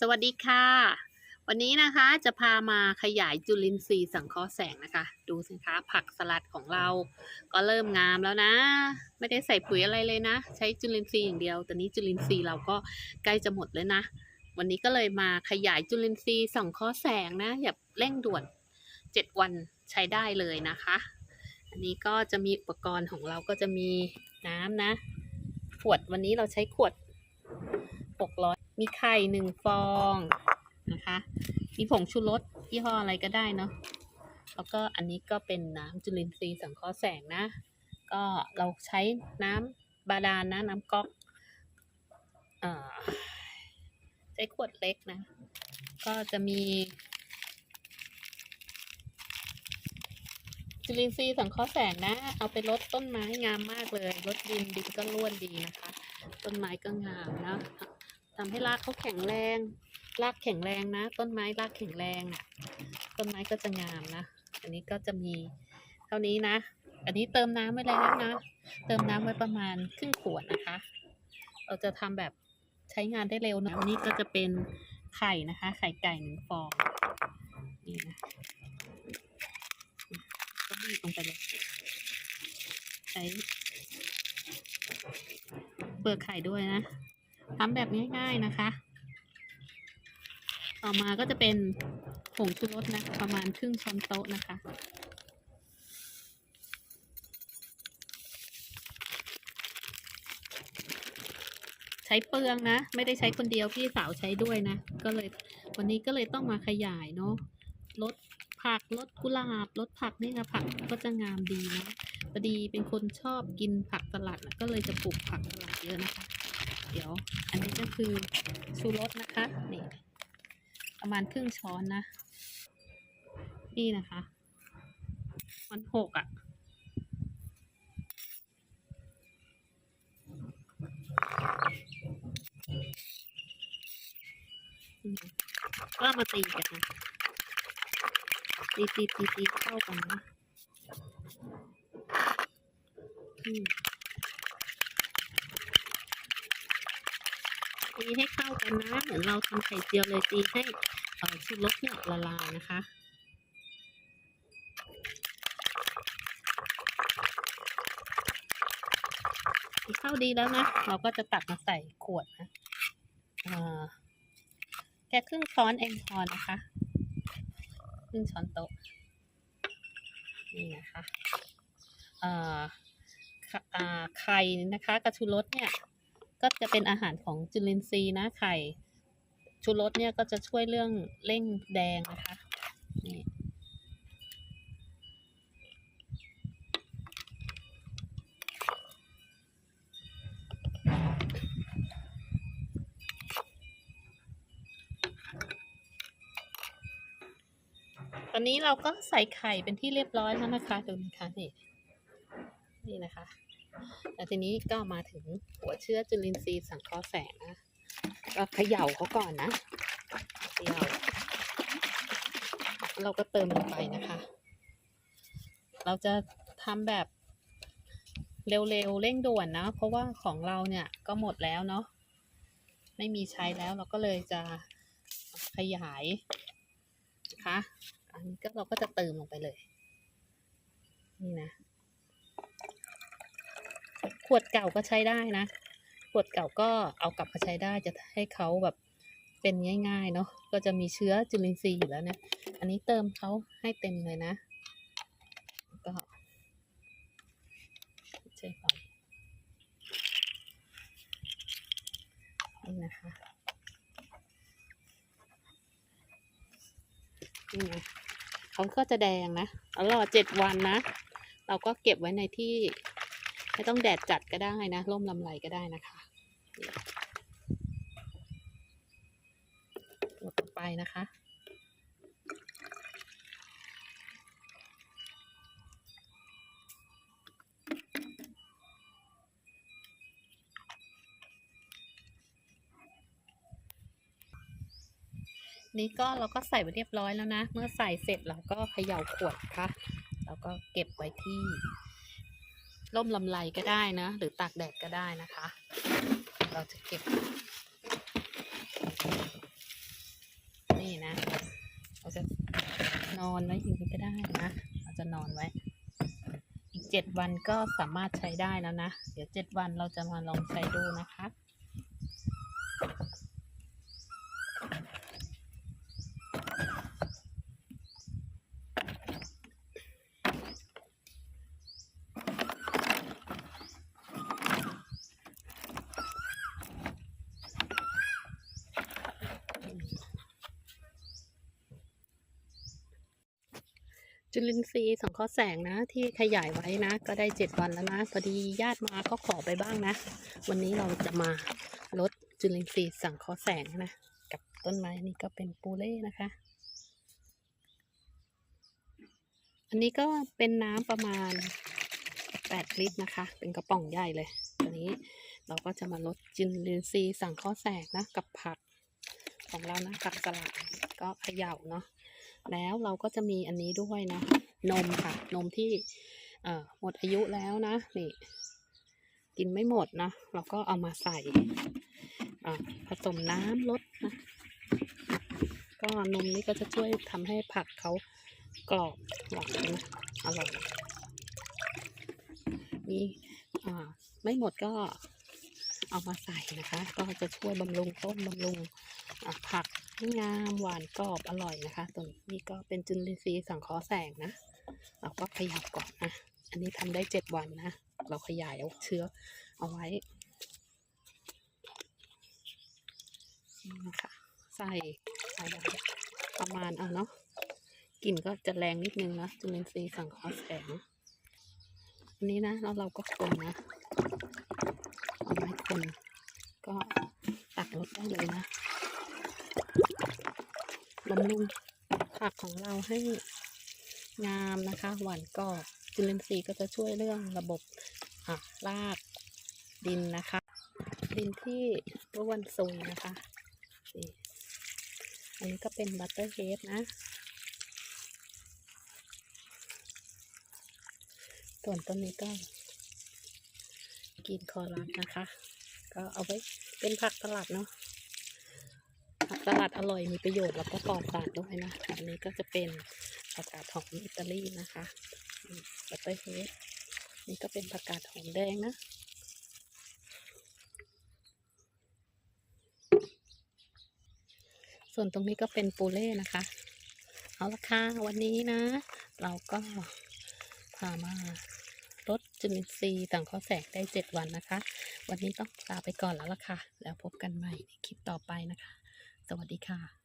สวัสดีค่ะ วันนี้นะคะจะพามาขยายจุลินทรีย์สังเคราะห์แสงนะคะ ดูสินคะผักสลัดของเรา ก็เริ่มงามแล้วนะ ไม่ได้ใส่ปุ๋ยอะไรเลยนะ ใช้จุลินทรีย์อย่างเดียวแต่นี้จุลินทรีย์เราก็ใกล้จะหมดเลยนะ วันนี้ก็เลยมาขยายจุลินทรีย์สังเคราะห์แสงนะอย่าเร่งด่วน 7 วันใช้ได้เลยนะคะ อันนี้ก็จะมีอุปกรณ์ของเราก็จะมีน้ำนะ ขวดวันนี้เราใช้ขวด600 มีไข่หนึ่งฟองนะคะ มีผงชูรสยี่ห้ออะไรก็ได้เนาะ แล้วก็อันนี้ก็เป็นน้ำจุลินทรีย์สังเคราะห์แสงนะ ก็เราใช้น้ำบาดาลนะน้ำก๊อกเอ่อใช้ขวดเล็กนะ ก็จะมี จุลินทรีย์สังเคราะห์แสงนะ เอาไปลดต้นไม้งามมากเลยลดดินดินก็ร่วนดีนะคะ ต้นไม้ก็งามนะ ทำให้รากเขาแข็งแรง รากแข็งแรงนะ ต้นไม้รากแข็งแรงอะ ต้นไม้ก็จะงามนะ อันนี้ก็จะมีเท่านี้นะ อันนี้เติมน้ำไว้แล้วนะ เติมน้ำไว้ประมาณครึ่งขวดนะคะ เราจะทำแบบใช้งานได้เร็วนะอันนี้ก็จะเป็นไข่นะคะ ไข่ไก่หนึ่งฟองนี่นะก็บีบลงไปเลยใช้เปลือกไข่ด้วยนะ ทำแบบง่ายๆนะคะ ต่อมาก็จะเป็นผงชูรสนะประมาณครึ่งช้อนโต๊ะนะคะ ใช้เปลืองนะ ไม่ได้ใช้คนเดียวพี่สาวใช้ด้วยนะ ก็เลยวันนี้ก็เลยต้องมาขยายเนาะลดผักลดกุหลาบลดผักนี่นะผักก็จะงามดีนะพอดีเป็นคนชอบกินผักสลัดนะก็เลยจะปลูกผักสลัดเยอะนะคะ เดี๋ยว อันนี้ก็คือชูรสนะคะนี่ประมาณครึ่งช้อนนะ นี่นะคะ มันหกอะ่ะ ก็มาตีกันนะตีตีตีตีเข้ากันนะอืม ตีให้เข้ากันนะ เหมือนเราทำไข่เจียวเลยตีให้เอ่อชูรสเนี่ยละลายนะคะเข้าดีแล้วนะ เราก็จะตักมาใส่ขวดนะแค่ครึ่งช้อนเองพอนะคะ ครึ่งช้อนโต๊ะ นี่นะคะไข่นะคะกับชูรสเนี่ย ก็จะเป็นอาหารของจุลินทรีย์นะไข่ชูรสเนี่ยก็จะช่วยเรื่องเร่งแดงนะคะนี่ตอนนี้เราก็ใส่ไข่เป็นที่เรียบร้อยแล้วนะคะดูนะคะนี่นี่นะคะ แล้วทีนี้ก็มาถึงหัวเชื้อจุลินทรีย์สังเคราะห์แสงนะก็เขย่าเขาก่อนนะเขย่าเราก็เติมลงไปนะคะ เราจะทำแบบเร็วๆเร่งด่วนนะ เพราะว่าของเราเนี่ยก็หมดแล้วเนาะไม่มีใช้แล้วเราก็เลยจะขยายนะคะอันนี้ก็เราก็จะเติมลงไปเลย นี่นะ ขวดเก่าก็ใช้ได้นะ ขวดเก่าก็เอากลับมาใช้ได้จะให้เขาแบบเป็นง่ายๆเนาะก็จะมีเชื้อจุลินทรีย์อยู่แล้วนะ อันนี้เติมเขาให้เต็มเลยนะ ก็ใช่ก่อนนี่นะคะนี่ไงเขาก็จะแดงนะแล้วรอเจ็ดวันนะ เราก็เก็บไว้ในที่ ไม่ต้องแดดจัดก็ได้นะร่มลำไรก็ได้นะคะตัวต่อไปนะคะนี่ก็เราก็ใส่ไว้เรียบร้อยแล้วนะ เมื่อใส่เสร็จเราก็เขย่าขวดค่ะ แล้วก็เก็บไว้ที่ ร่มลำไรก็ได้นะ หรือตากแดดก็ได้นะคะ เราจะเก็บ นี่นะ เราจะนอนไว้อย่างนี้ก็ได้นะ เราจะนอนไว้ อีกเจ็ดวันก็สามารถใช้ได้แล้วนะ เดี๋ยวเจ็ดวันเราจะมาลองใช้ดูนะคะ จุลินทรีย์สังเคราะห์แสงนะ ที่ขยายไว้นะ ก็ได้เจ็ดวันแล้วนะพอดีญาติมาก็ขอไปบ้างนะ วันนี้เราจะมาลดจุลินทรีย์สังเคราะห์แสงนะ กับต้นไม้นี่ก็เป็นปูเล่นะคะ อันนี้ก็เป็นน้ำประมาณ 8 ลิตรนะคะ เป็นกระป๋องใหญ่เลยตัวนี้เราก็จะมาลดจุลินทรีย์สังเคราะห์แสงนะ กับผักของเรานะผักสลัดก็เขย่าเนาะ แล้วเราก็จะมีอันนี้ด้วยนะ นมค่ะ นมที่เอ่อหมดอายุแล้วนะนี่ กินไม่หมดนะ เราก็เอามาใส่ผสมน้ำลดนะ ก็นมนี่ก็จะช่วยทำให้ผักเขากรอบหวานนะอร่อยนี่อ่าไม่หมดก็เอามาใส่นะคะ ก็จะช่วยบำรุงต้นบำรุงผัก งามหวานกรอบอร่อยนะคะ ตัวนี้ก็เป็นจุลินทรีย์สังเคราะห์แสงนะ เราก็ขยับก่อนนะ อันนี้ทำได้เจ็ดวันนะ เราขยายเอาเชื้อเอาไว้นี่นะคะใส่ใส่ประมาณเอาเนาะกลิ่นก็จะแรงนิดนึงนะจุลินทรีย์สังเคราะห์แสงอันนี้นะแล้วเราก็คนนะเอาไม้คนก็ตักรสได้เลยนะ บำรุงผักของเราให้งามนะคะ หวานกรอบจุลินทรีย์ก็จะช่วยเรื่องระบบอะรากดินนะคะ ดินที่ร่วนซุยนะคะอันนี้ก็เป็นบัตเตอร์เฮดนะ ส่วนต้นนี้ก็กินคอรัสนะคะ ก็เอาไว้เป็นผักสลัดเนาะ ผักสลัดอร่อยมีประโยชน์แล้วก็ปลอดสารด้วยนะอันนี้ก็จะเป็นผักกาดหอมอิตาลีนะคะบัตเตอร์เฮดนี่ก็เป็นผักกาดหอมแดงนะส่วนตรงนี้ก็เป็นปูเล่นะคะ เอาละค่ะวันนี้นะ เราก็พามาลดจุลินทรีย์ต่างข้อแสงได้ 7 วันนะคะ วันนี้ต้องลาไปก่อนแล้วล่ะค่ะ แล้วพบกันใหม่ในคลิปต่อไปนะคะ สวัสดีค่ะ